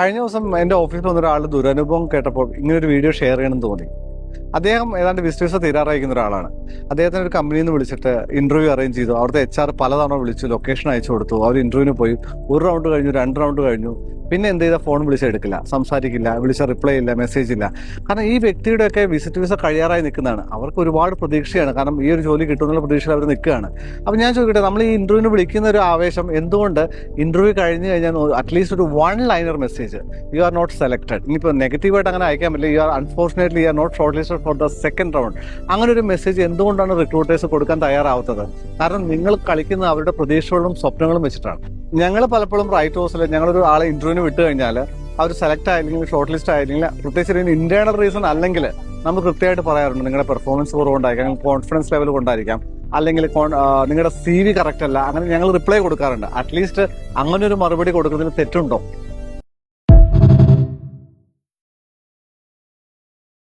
കഴിഞ്ഞ ദിവസം എന്റെ ഓഫീസിൽ വന്ന ഒരാൾ ദുരനുഭവം കേട്ടപ്പോൾ ഇങ്ങനെ ഒരു വീഡിയോ ഷെയർ ചെയ്യണം തോന്നി. അദ്ദേഹം ഏതാണ്ട് ബിസിനസ് തീരാറായിരിക്കുന്ന ഒരാളാണ്. അദ്ദേഹത്തിന് ഒരു കമ്പനിയിൽ നിന്ന് വിളിച്ചിട്ട് ഇന്റർവ്യൂ അറേഞ്ച് ചെയ്തു. അവിടുത്തെ എച്ച് ആർ പലതവണ വിളിച്ചു ലൊക്കേഷൻ അയച്ചു കൊടുത്തു. അവർ ഇന്റർവ്യൂവിന് പോയി. ഒരു റൗണ്ട് കഴിഞ്ഞു രണ്ട് റൗണ്ട് കഴിഞ്ഞു. പിന്നെ എന്ത് ചെയ്താൽ ഫോൺ വിളിച്ച് എടുക്കില്ല. സംസാരിക്കില്ല വിളിച്ച റിപ്ലൈ ഇല്ല മെസ്സേജ് ഇല്ല. കാരണം ഈ വ്യക്തിയുടെയൊക്കെ വിസിറ്റ് വിസ കഴിയാറായി നിൽക്കുന്നതാണ്. അവർക്ക് ഒരുപാട് പ്രതീക്ഷയാണ്. കാരണം ഈ ഒരു ജോലി കിട്ടുമെന്നുള്ള പ്രതീക്ഷയിൽ അവർ നിൽക്കുകയാണ്. അപ്പം ഞാൻ ചോദിക്കട്ടെ നമ്മൾ ഈ ഇന്റർവ്യൂവിന് വിളിക്കുന്ന ഒരു ആവേശം എന്തുകൊണ്ട് ഇന്റർവ്യൂ കഴിഞ്ഞ് കഴിഞ്ഞാൽ അറ്റ്ലീസ്റ്റ് ഒരു one liner message you are not selected ഇനിയിപ്പോൾ നെഗറ്റീവായിട്ട് അങ്ങനെ അയക്കാൻ പറ്റില്ല. You are unfortunately you are not shortlisted for the second round അങ്ങനെ ഒരു മെസ്സേജ് എന്തുകൊണ്ടാണ് റിക്രൂട്ടേഴ്സ് കൊടുക്കാൻ തയ്യാറാവുന്നത് കാരണം നിങ്ങൾ കളിക്കുന്ന അവരുടെ പ്രതീക്ഷകളും സ്വപ്നങ്ങളും വെച്ചിട്ടാണ്. ഞങ്ങൾ പലപ്പോഴും റൈറ്റ് ഹൗസിൽ ഞങ്ങളൊരു ആളെ ഇന്റർവ്യൂവിന് വിട്ട് കഴിഞ്ഞാൽ അവർ സെലക്ട് ആയില്ലെങ്കിൽ ഷോർട്ട് ലിസ്റ്റ് ആയില്ലെങ്കിൽ പ്രത്യേകിച്ച് ഇന്റേണൽ റീസൺ അല്ലെങ്കിൽ നമ്മൾ കൃത്യമായിട്ട് പറയാറുണ്ട് നിങ്ങളുടെ പെർഫോമൻസ് കുറവുണ്ടായിരിക്കാം കോൺഫിഡൻസ് ലെവൽ കൊണ്ടായിരിക്കാം അല്ലെങ്കിൽ നിങ്ങളുടെ സി വി കറക്റ്റ് അല്ല അങ്ങനെ ഞങ്ങൾ റിപ്ലൈ കൊടുക്കാറുണ്ട്. അറ്റ്ലീസ്റ്റ് അങ്ങനെ ഒരു മറുപടി കൊടുക്കുന്നതിന് തെറ്റുണ്ടോ?